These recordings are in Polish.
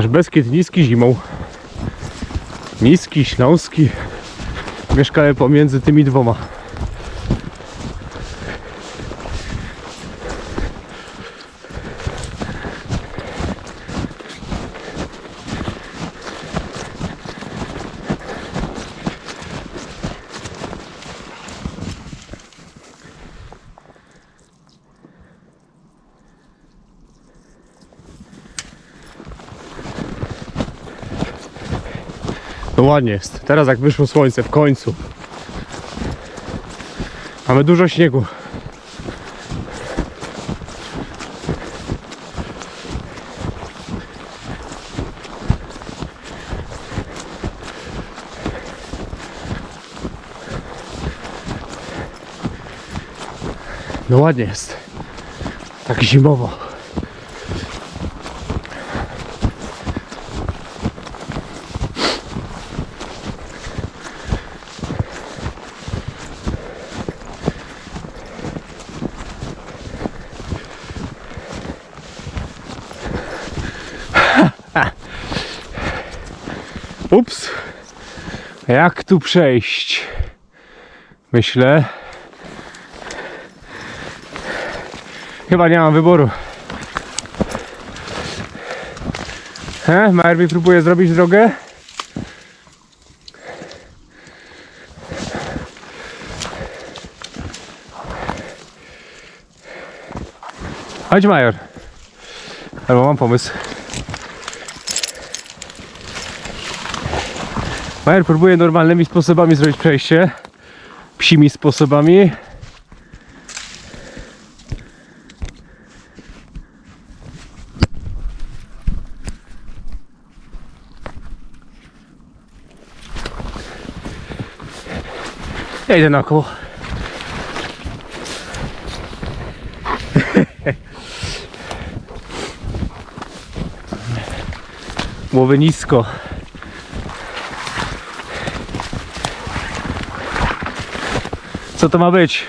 Nasz Beskid niski zimą. Niski, śląski. Mieszkamy pomiędzy tymi dwoma. No ładnie jest. Teraz jak wyszło słońce w końcu. Mamy dużo śniegu. No ładnie jest. Tak zimowo. Ups. Jak tu przejść? Myślę. Chyba nie mam wyboru. He? Marby próbuje zrobić drogę. Chodź Major. Albo mam pomysł. Majer próbuje normalnymi sposobami zrobić przejście. Psimi sposobami. Ja idę naokoło. Głowy nisko. Co to ma być?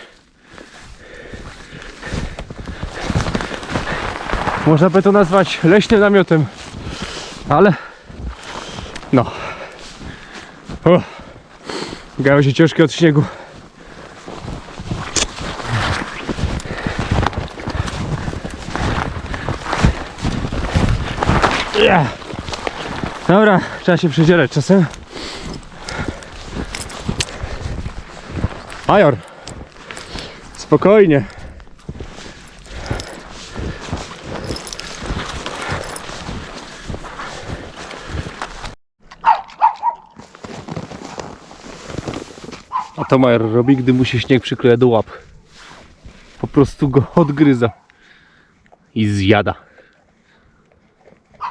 Można by to nazwać leśnym namiotem, ale no. O, gałęzie ciężkie od śniegu. Ja. Dobra, trzeba się przedzierać czasem. Major, spokojnie. A to Major robi, gdy mu się śnieg przykleja do łap. Po prostu go odgryza i zjada.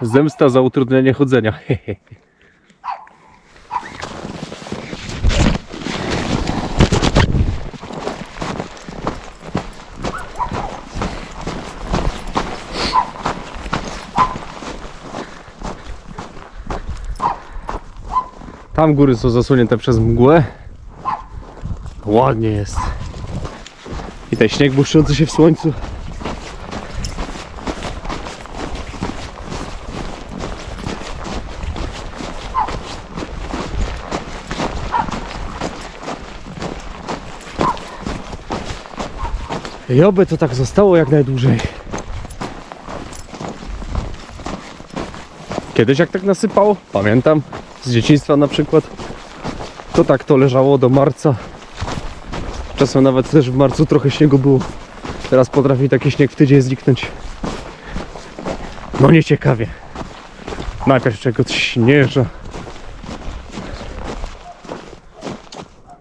Zemsta za utrudnianie chodzenia. Tam góry są zasłonięte przez mgłę. Ładnie jest. I ten śnieg błyszczący się w słońcu. I oby to tak zostało jak najdłużej. Kiedyś jak tak nasypało, pamiętam z dzieciństwa na przykład, to tak to leżało do marca. Czasem nawet też w marcu trochę śniegu było. Teraz potrafi taki śnieg w tydzień zniknąć. No nieciekawie. Najpierw czegoś śnieża.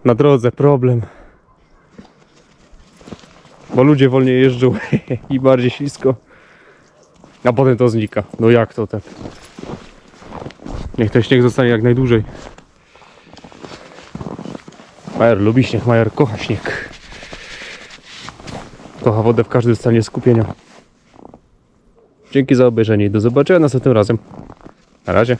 Na drodze problem. Bo ludzie wolniej jeżdżą i bardziej ślisko. A potem to znika. No jak to tak? Niech ten śnieg zostanie jak najdłużej. Majer lubi śnieg, Majer kocha śnieg. Kocha wodę w każdym stanie skupienia. Dzięki za obejrzenie i do zobaczenia następnym razem. Na razie.